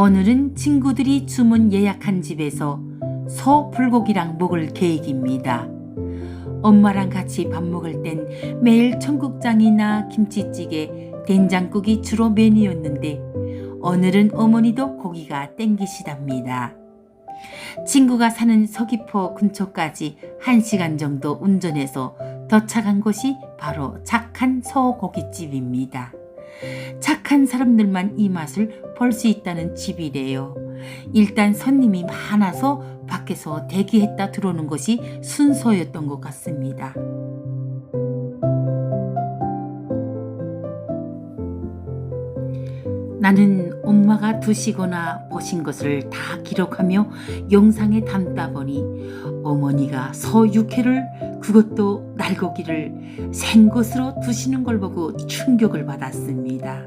오늘은 친구들이 주문 예약한 집에서 소 불고기랑 먹을 계획입니다. 엄마랑 같이 밥 먹을 땐 매일 청국장이나 김치찌개, 된장국이 주로 메뉴였는데 오늘은 어머니도 고기가 땡기시답니다. 친구가 사는 서귀포 근처까지 1시간 정도 운전해서 도착한 곳이 바로 착한 소고기집입니다. 착한 사람들만 이 맛을 볼 수 있다는 집이래요. 일단 손님이 많아서 밖에서 대기했다 들어오는 것이 순서였던 것 같습니다. 나는 엄마가 드시거나 보신 것을 다 기록하며 영상에 담다 보니 어머니가 소 육회를 그것도 날고기를 생것으로 드시는 걸 보고 충격을 받았습니다.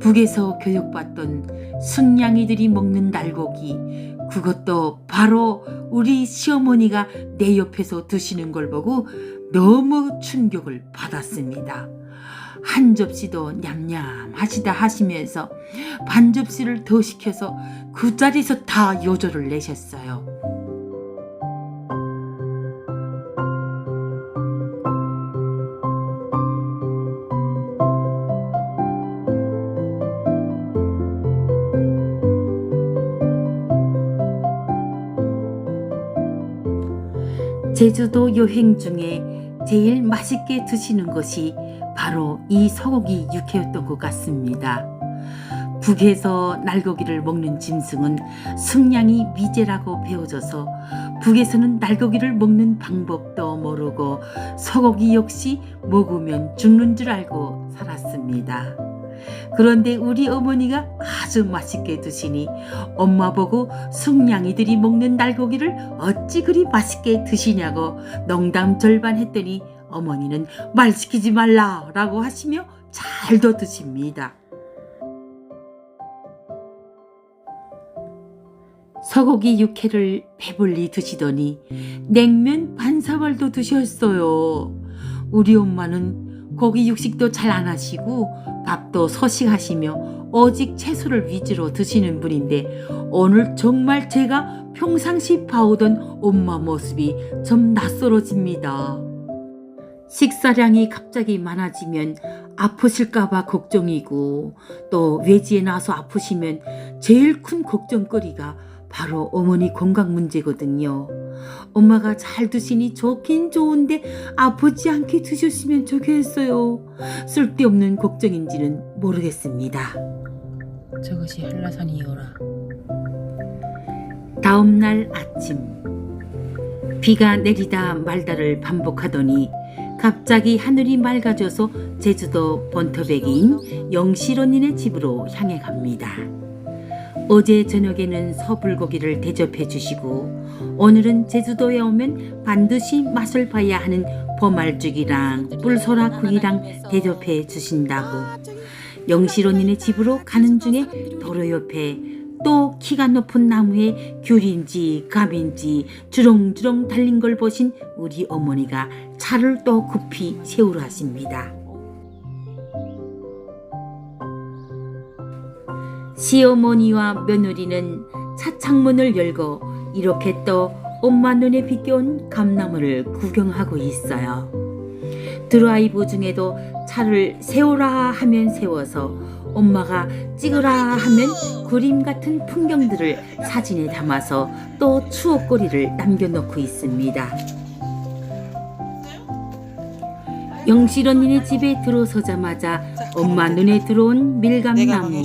북에서 교육받던 순양이들이 먹는 날고기 그것도 바로 우리 시어머니가 내 옆에서 드시는 걸 보고 너무 충격을 받았습니다. 한 접시도 냠냠하시다 하시면서 반 접시를 더 시켜서 그 자리에서 다 요절을 내셨어요. 제주도 여행 중에 제일 맛있게 드시는 것이 바로 이 소고기 육회였던 것 같습니다. 북에서 날고기를 먹는 짐승은 승량이 미제라고 배워져서 북에서는 날고기를 먹는 방법도 모르고 소고기 역시 먹으면 죽는 줄 알고 살았습니다. 그런데 우리 어머니가 아주 맛있게 드시니 엄마 보고 승냥이들이 먹는 날고기를 어찌 그리 맛있게 드시냐고 농담 절반 했더니 어머니는 말 시키지 말라라고 하시며 잘도 드십니다. 소고기 육회를 배불리 드시더니 냉면 반 사발도 드셨어요. 우리 엄마는 고기 육식도 잘 안 하시고 밥도 서식하시며 오직 채소를 위주로 드시는 분인데 오늘 정말 제가 평상시 봐오던 엄마 모습이 좀 낯설어집니다. 식사량이 갑자기 많아지면 아프실까봐 걱정이고 또 외지에 나서 아프시면 제일 큰 걱정거리가 바로 어머니 건강 문제거든요. 엄마가 잘 드시니 좋긴 좋은데 아프지 않게 드셨으면 좋겠어요. 쓸데없는 걱정인지는 모르겠습니다. 저것이 한라산이오라. 다음 날 아침 비가 내리다 말다를 반복하더니 갑자기 하늘이 맑아져서 제주도 본터백인 영실언니네 집으로 향해 갑니다. 어제 저녁에는 서불고기를 대접해 주시고 오늘은 제주도에 오면 반드시 맛을 봐야 하는 보말죽이랑 뿔소라국이랑 대접해 주신다고 영실 언니네 집으로 가는 중에 도로 옆에 또 키가 높은 나무에 귤인지 감인지 주렁주렁 달린 걸 보신 우리 어머니가 차를 또 급히 세우려 하십니다. 시어머니와 며느리는 차 창문을 열고 이렇게 또 엄마 눈에 비껴온 감나무를 구경하고 있어요. 드라이브 중에도 차를 세우라 하면 세워서 엄마가 찍으라 하면 그림 같은 풍경들을 사진에 담아서 또 추억거리를 남겨놓고 있습니다. 영실 언니네 집에 들어서자마자 엄마 눈에 들어온 밀감나무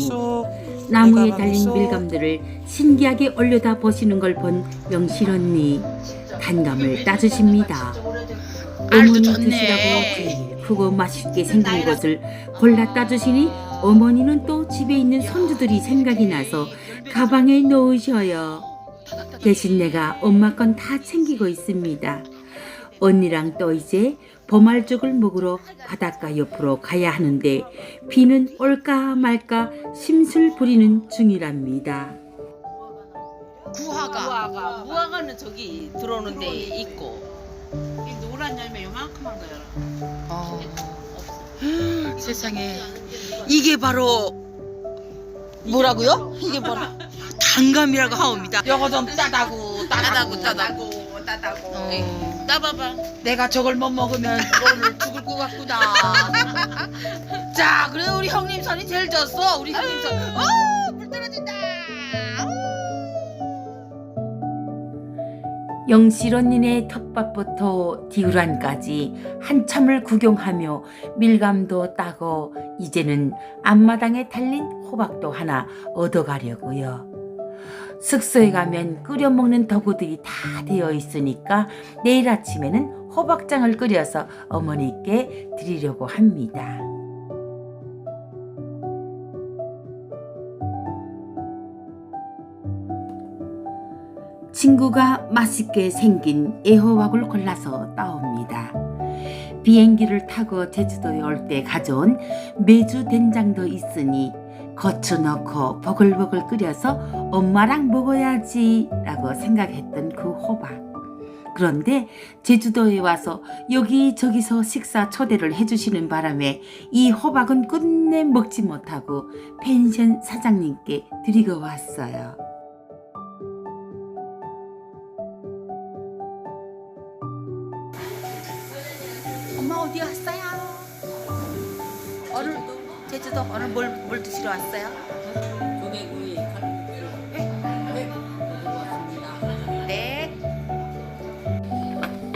나무에 달린 밀감들을 신기하게 올려다 보시는 걸 본 영실 언니 단감을 따주십니다. 어머니 드시라고 제일 크고 맛있게 생긴 것을 골라 따주시니 어머니는 또 집에 있는 손주들이 생각이 나서 가방에 넣으셔요. 대신 내가 엄마 건 다 챙기고 있습니다. 언니랑 또 이제 보말죽을 먹으러 바닷가 옆으로 가야 하는데 비는 올까 말까 심술 부리는 중이랍니다. 구화가. 무화과. 무화과는 저기 들어오는 데 있고. 이 노란 열매 요만큼한 거야. 어. 세상에 이게 바로 뭐라고요? 이게 뭐라? 단감이라고 하옵니다. 요거 좀 따다고 따다고 따다고. 따다고. 어, 따봐봐. 내가 저걸 못 먹으면 오늘 죽을 것 같구나. 자, 그래 우리 형님 선이 제일 졌어. 우리 형님 선. 어, 불 떨어진다. 영실 언니네 텃밭부터 디우란까지 한참을 구경하며 밀감도 따고 이제는 앞마당에 달린 호박도 하나 얻어가려고요. 숙소에 가면 끓여 먹는 도구들이 다 되어 있으니까 내일 아침에는 호박장을 끓여서 어머니께 드리려고 합니다. 친구가 맛있게 생긴 애호박을 골라서 따옵니다. 비행기를 타고 제주도에 올 때 가져온 메주 된장도 있으니 넣고 버글버글 끓여서 엄마랑 먹어야지 라고 생각했던 그 호박. 그런데 제주도에 와서 여기저기서 식사 초대를 해주시는 바람에 이 호박은 끝내 먹지 못하고 펜션 사장님께 드리고 왔어요. 제주도 오늘 뭘, 뭘 드시러 왔어요? 네.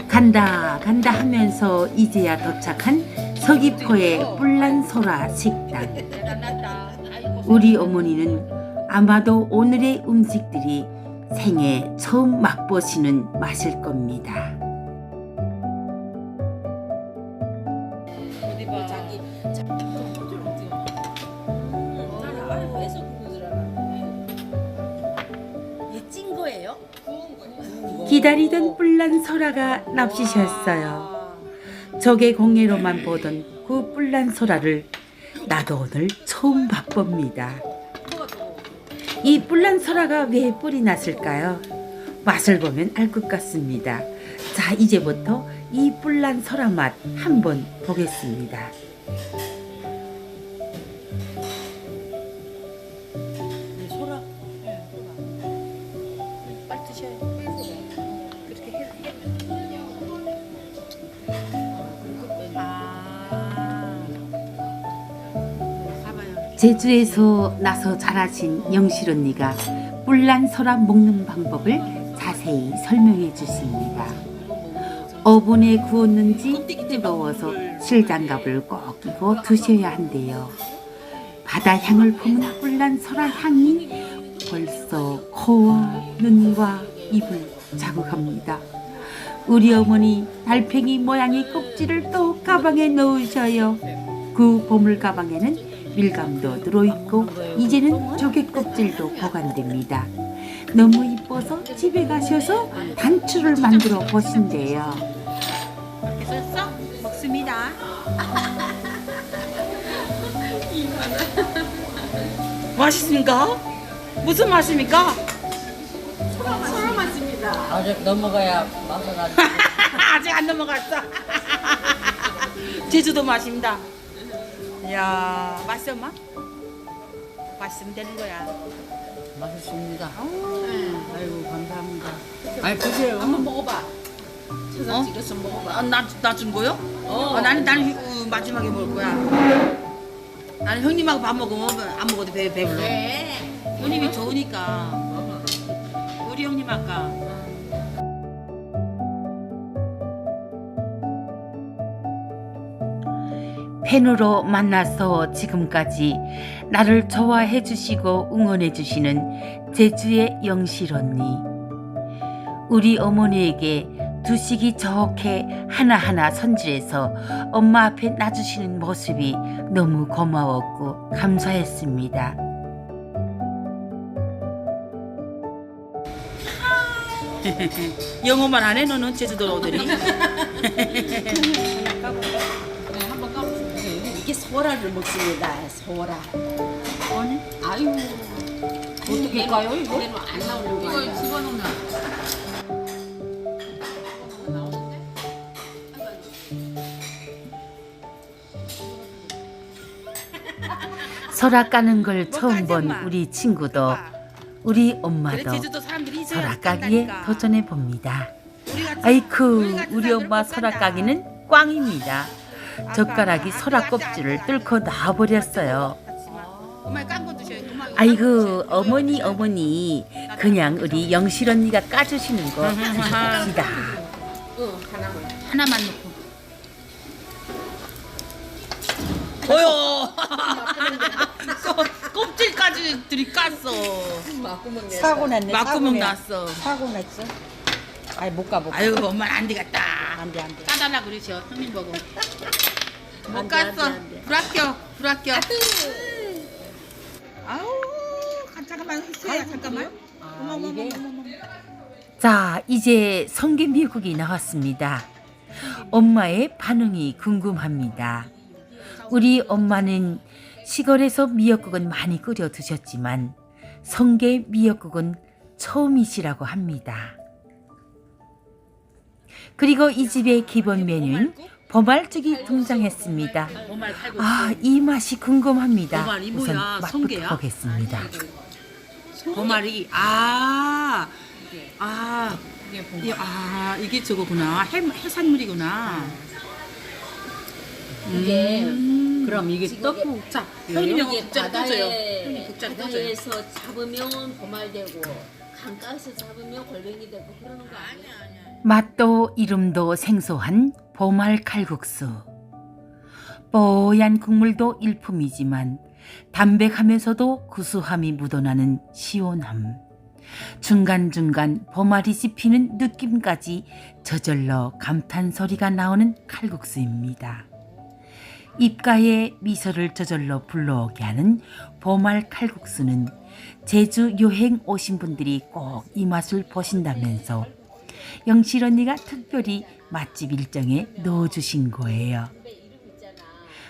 간다 간다 하면서 이제야 도착한 서귀포의 뿔란소라 식당. 우리 어머니는 아마도 오늘의 음식들이 생애 처음 맛보시는 맛일 겁니다. 기다리던 뿔란소라가 납치셨어요. 적의 공예로만 보던 그 뿔란소라를 나도 오늘 처음 맛봅니다. 이 뿔란소라가 왜 뿔이 났을까요? 맛을 보면 알 것 같습니다. 자, 이제부터 이 뿔란소라 맛 한번 보겠습니다. 제주에서 나서 자라신 영실 언니가 뿔란소라 먹는 방법을 자세히 설명해 주십니다. 오븐에 구웠는지 뜨거워서 실장갑을 꼭 끼고 드셔야 한대요. 바다 향을 품은 뿔란소라 향이 벌써 코와 눈과 입을 자극합니다. 우리 어머니 달팽이 모양의 껍질을 또 가방에 넣으셔요. 그 보물 가방에는 밀감도 들어있고 이제는 조개 껍질도 보관됩니다. 너무 이뻐서 집에 가셔서 단추를 만들어 보신대요. 됐어? 먹습니다. 맛있습니까? 무슨 맛입니까? 아직 넘어가야 맛을 알. 아직 안 넘어갔어. 제주도 맛입니다. 이야, 맛있어, 엄마? 맛있으면 되는 거야. 맛있습니다. 아이고 감사합니다. 아이 보세요. 한번 먹어봐. 찾아 어? 찍어서 먹어봐. 아, 나, 나준 거요? 어. 어, 나는, 나는 어, 마지막에 먹을 거야. 나는 형님하고 밥 먹으면 안 먹어도 배, 배불러. 네. 형님이 좋으니까. 우리 형님 아까. 팬으로 만나서 지금까지 나를 좋아해 주시고 응원해 주시는 제주의 영실 언니. 우리 어머니에게 두식이 좋게 하나하나 손질해서 엄마 앞에 놔주시는 모습이 너무 고마웠고 감사했습니다. 영어만 안 해, 너는 제주도 오더니. 소라를 먹습니다. 소라. 아니? 아유. 어떻게 까요 이거? 이대로 안 나오는 거 아니야? 이거 집어넣으면. 설악 까는 걸 처음 본 우리 친구도 우리 엄마도 설악 까기에. 도전해 봅니다. 아이쿠 우리 엄마 간다. 까기는 꽝입니다. 젓가락이 아까, 껍질을 뚫고 이거 아이고. 어머니 어머니 그냥 우리 영실 언니가 까주시는 거 드십시다. 하나만 넣고. 어여. 껍질까지 들이 깠어. 사고 났네. 막구멍 났어. 사고 났어. 아이 못 가, 못 가. 아유 엄마 안 되겠다. 안 돼, 안 돼. 까달라 그러셔. 형님 보고. 못 안 돼, 안 돼, 깠어. 안 돼. 불합격. 불합격. 아우 가- 잠깐만 희수야 잠깐만. 어머 어머 어머 이게? 어머. 어머. 자 이제 성게 미역국이 나왔습니다. 엄마의 반응이 궁금합니다. 우리 엄마는 시골에서 미역국은 많이 끓여 드셨지만 성게 미역국은 처음이시라고 합니다. 그리고 이 집의 기본 메뉴는 보말죽이 등장했습니다. 아, 이 맛이 궁금합니다. 우선? 맛부터? 보겠습니다. 보말이 아. 아. 아 이게 저거구나 해, 해산물이구나 이게 음. 그럼 이게 지금 떡국 자 형님 이거 이게 국자를 떠줘요 바다에 형님 국자를 떠줘요 바다에서 잡으면 보말되고 강가에서 잡으면 골뱅이 되고 그러는 거 아니야? 맛도 이름도 생소한 보말 칼국수. 뽀얀 국물도 일품이지만 담백하면서도 구수함이 묻어나는 시원함. 중간중간 보말이 씹히는 느낌까지 저절로 감탄 소리가 나오는 칼국수입니다. 입가에 미소를 저절로 불러오게 하는 보말 칼국수는 제주 여행 오신 분들이 꼭 이 맛을 보신다면서 영실 언니가 특별히 맛집 일정에 넣어주신 거예요.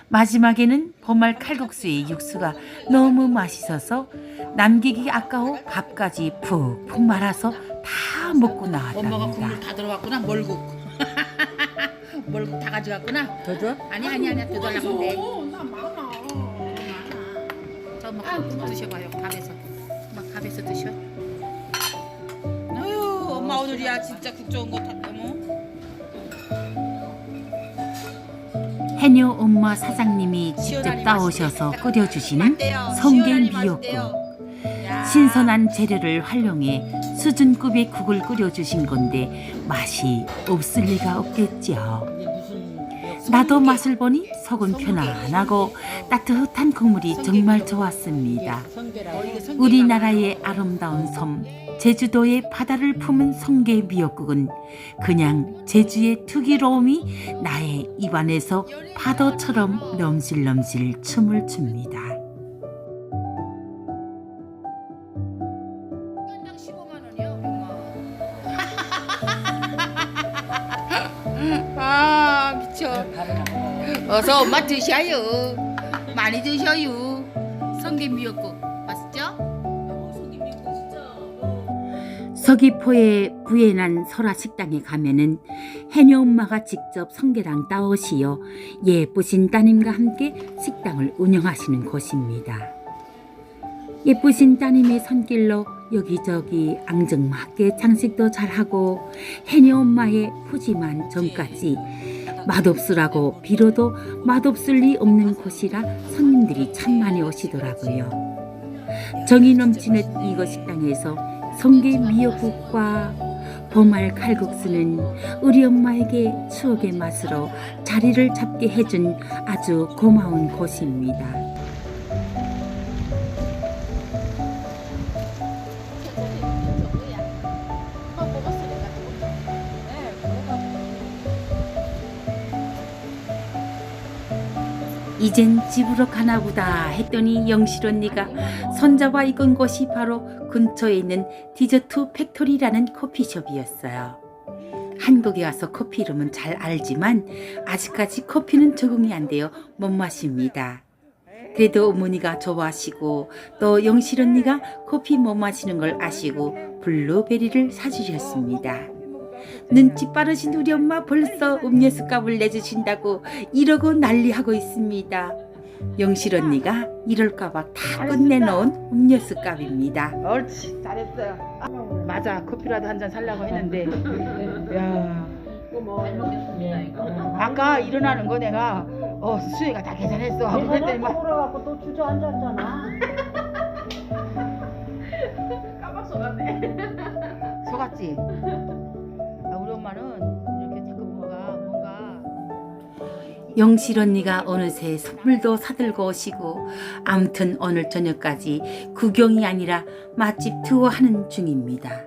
마지막에는 보말 칼국수의 육수가 너무 맛있어서 남기기 아까워 밥까지 푹푹 말아서 다 먹고 엄마가 국물 나왔답니다. 다 들어갔구나 멀국 멀국 다 가져갔구나 더 줘? 아니 아니 아니 더 달라고 한대 저 엄마 국 드셔봐요 밥에서 엄마 밥에서 드셔 오늘이야. 진짜 국 좋은 거 다, 어머 해녀 엄마 사장님이 직접 따오셔서. 끓여주시는. 성게 미역국. 신선한 재료를 활용해 수준급의 국을 끓여주신 건데 맛이 없을 리가 무슨 나도 맛을 보니 속은 편안하고 따뜻한 국물이 정말 좋았습니다. 우리나라의 아름다운 섬 제주도의 바다를 품은 성게 미역국은 그냥 제주의 특이로움이 나의 입안에서 파도처럼 넘실넘실 춤을 춥니다. 건당 15만 원이요, 엄마. 아, 미쳐. 어서 엄마 드셔요. 많이 드셔요. 성게 미역국 서귀포의 부해난 설화식당에 가면은 해녀 엄마가 직접 성게랑 따오시어 예쁘신 따님과 함께 식당을 운영하시는 곳입니다. 예쁘신 따님의 손길로 여기저기 앙증맞게 장식도 잘하고 해녀 엄마의 푸짐한 정까지 맛없으라고 빌어도 맛없을 리 없는 곳이라 손님들이 참 많이 오시더라고요. 정이 넘치는 이거 식당에서 성게 미역국과 보말 칼국수는 우리 엄마에게 추억의 맛으로 자리를 잡게 해준 아주 고마운 곳입니다. 이젠 집으로 가나보다 했더니 영실 언니가 손잡아 이끈 곳이 바로 근처에 있는 디저트 팩토리라는 커피숍이었어요. 한국에 와서 커피 이름은 잘 알지만 아직까지 커피는 적응이 안 돼요. 못 마십니다. 그래도 어머니가 좋아하시고 또 영실 언니가 커피 못 마시는 걸 아시고 블루베리를 사주셨습니다. 눈치 빠르신 우리 엄마 벌써 음료수 값을 내주신다고 이러고 난리하고 있습니다. 영실 언니가 이럴 까봐 다 끝내놓은 음료수 값입니다. 옳지 잘했어요. 맞아 커피라도 한 잔 살라고 했는데 야 이거. 아까 일어나는 거 내가 어 수혜가 다 계산했어 하고 그랬더니 막 돌아갖고 또 주저앉았잖아. 까박 속았네. 속았지. 엄마는 이렇게 자꾸 뭐가 뭔가. 영실 언니가 어느새 선물도 사들고 오시고 암튼 오늘 저녁까지 구경이 아니라 맛집 투어하는 중입니다.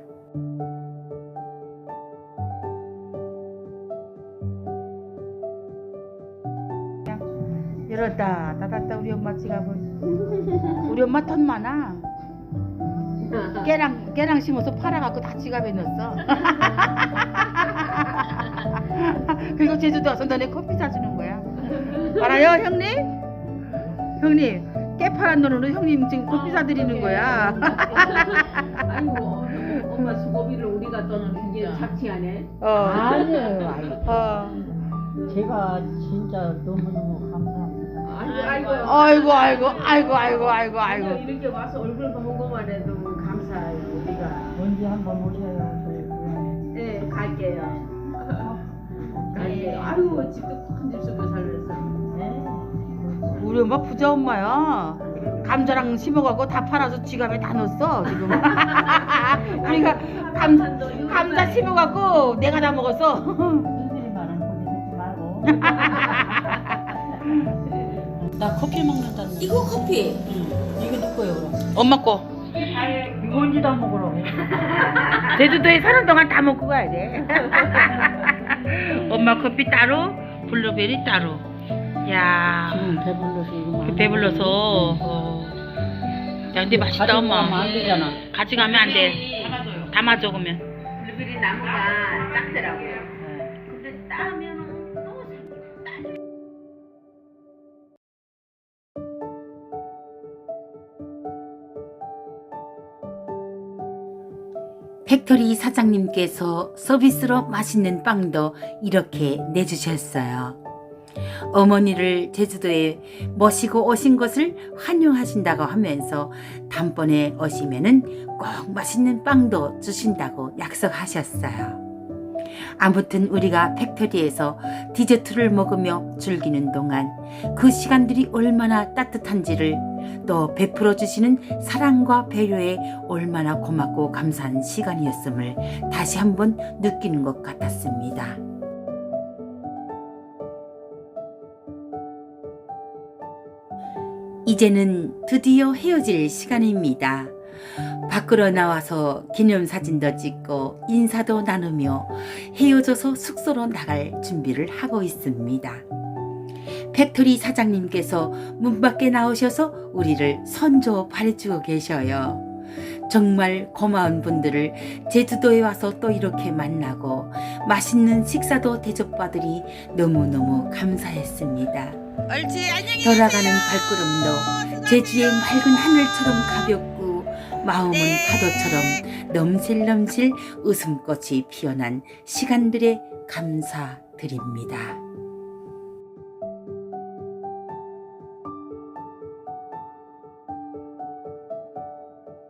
열었다. 닫았다 우리 엄마 지갑을 우리 엄마 돈 많아 깨랑 깨랑 심어서 팔아갖고 다 지갑에 넣었어 그리고 제주도 와서 너네 커피 사주는 거야 알아요 형님 형님 깨 팔은 돈으로 형님 지금 커피 사드리는 거야 아이고 엄마 수고비를 우리가 떠는 게 착취하네. 어. 아니에요. 아니. 어. 제가 진짜 너무너무 감사합니다. 아이고 아이고. 아이고 아이고 아이고 아이고 아이고 이렇게 와서 얼굴 감사해요 언제 한번 오셔요. 저희 고향에. 네 갈게요. 갈게요. 아유 집도 큰집 속에 살면서. 네. 우리 엄마 부자 엄마야. 감자랑 심어가고 다 팔아서 지갑에 다 넣었어 지금. 우리가 감 감자 심어갖고 내가 다 먹었어. 눈들이 많은 소리 듣지 말고. 나 커피 먹는다는. 이거 커피. 이거 누 거예요 그럼? 엄마 거. 이거 언제 다 먹으러? 제주도에 사는 동안 다 먹고 가야 돼. 엄마 커피 따로, 블루베리 따로. 야, 지금 배불러서 이거 안 배불러서. 어. 야, 근데 맛있다 엄마. 안 되잖아. 가져가면 안 돼. 담아줘 그러면. 블루베리 나무가 작더라고요. 근데 따면 팩토리 사장님께서 서비스로 맛있는 빵도 이렇게 내주셨어요. 어머니를 제주도에 모시고 오신 것을 환영하신다고 하면서 단번에 오시면은 꼭 맛있는 빵도 주신다고 약속하셨어요. 아무튼 우리가 팩토리에서 디저트를 먹으며 즐기는 동안 그 시간들이 얼마나 따뜻한지를 또 베풀어 주시는 사랑과 배려에 얼마나 고맙고 감사한 시간이었음을 다시 한번 느끼는 것 같았습니다. 이제는 드디어 헤어질 시간입니다. 밖으로 나와서 기념사진도 찍고 인사도 나누며 헤어져서 숙소로 나갈 준비를 하고 있습니다. 팩토리 사장님께서 문 밖에 나오셔서 우리를 선조 바래주고 계셔요. 정말 고마운 분들을 제주도에 와서 또 이렇게 만나고 맛있는 식사도 대접받으리 너무너무 감사했습니다. 돌아가는 발걸음도 제주의 맑은 하늘처럼 가볍고 마음은 네. 파도처럼 넘실넘실 웃음꽃이 피어난 시간들에 감사드립니다.